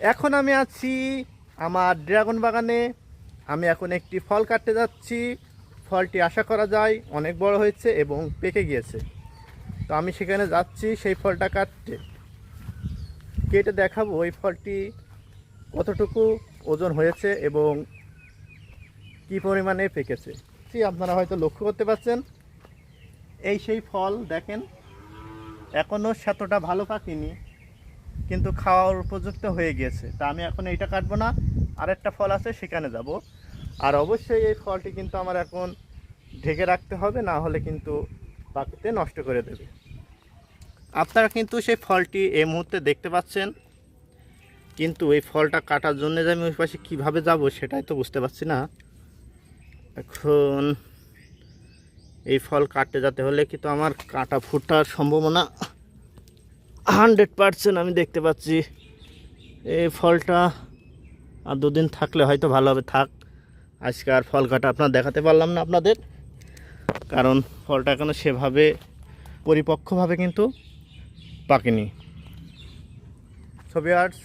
এখন আমি আছি আমার ড্রাগন বাগানে। আমি এখন একটি ফল কাটতে যাচ্ছি। ফলটি আশা করা যায় অনেক বড় হয়েছে এবং পেকে গিয়েছে। তো আমি সেখানে যাচ্ছি সেই ফলটা কাটতে। কেটে দেখাবো ওই ফলটি কতটুকু ওজন হয়েছে এবং কি পরিমাণে পেকেছে। জি, আপনারা হয়তো লক্ষ্য করতে পারছেন। এই সেই ফল দেখেন এখনও সেতটা ভালো পাকিনি। কিন্তু খাওয়ার উপযুক্ত হয়ে গিয়েছে। তা আমি এখন এইটা কাটবো না, আরেকটা ফল আছে, সেখানে যাব। আর অবশ্যই এই ফলটি কিন্তু আমার এখন ঢেকে রাখতে হবে, না হলে কিন্তু পাখিতে নষ্ট করে দেবে। আপনারা কিন্তু সেই ফলটি এই মুহূর্তে দেখতে পাচ্ছেন। কিন্তু এই ফলটা কাটার জন্য যে আমি ওই পাশে কীভাবে যাব সেটাই তো বুঝতে পারছি না। এখন এই ফল কাটতে যেতে হলে কিন্তু আমার কাটা ফুটার সম্ভাবনা হান্ড্রেড পারসেন্ট আমি দেখতে পাচ্ছি। এই ফলটা আর দুদিন থাকলে হয়তো ভালো হবে। থাক, আজকে আর ফল কাটা আপনার দেখাতে পারলাম না আপনাদের। কারণ ফলটা এখনও সেভাবে পরিপক্কভাবে কিন্তু পাকেনি। ছবি আর্টস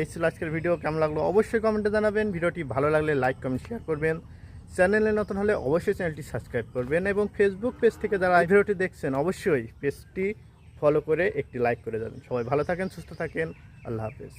এই ছিল আজকের ভিডিও কেমন লাগল অবশ্যই কমেন্টে জানাবেন। ভিডিওটি ভালো লাগলে লাইক কমেন্ট শেয়ার করবেন। চ্যানেলে নতুন হলে অবশ্যই চ্যানেলটি সাবস্ক্রাইব করবেন এবং ফেসবুক পেজ থেকে যারা ভিডিওটি দেখছেন, অবশ্যই পেজটি ফলো করে একটি লাইক করে যাবেন। সবাই ভালো থাকেন সুস্থ থাকেন। আল্লাহ হাফেজ।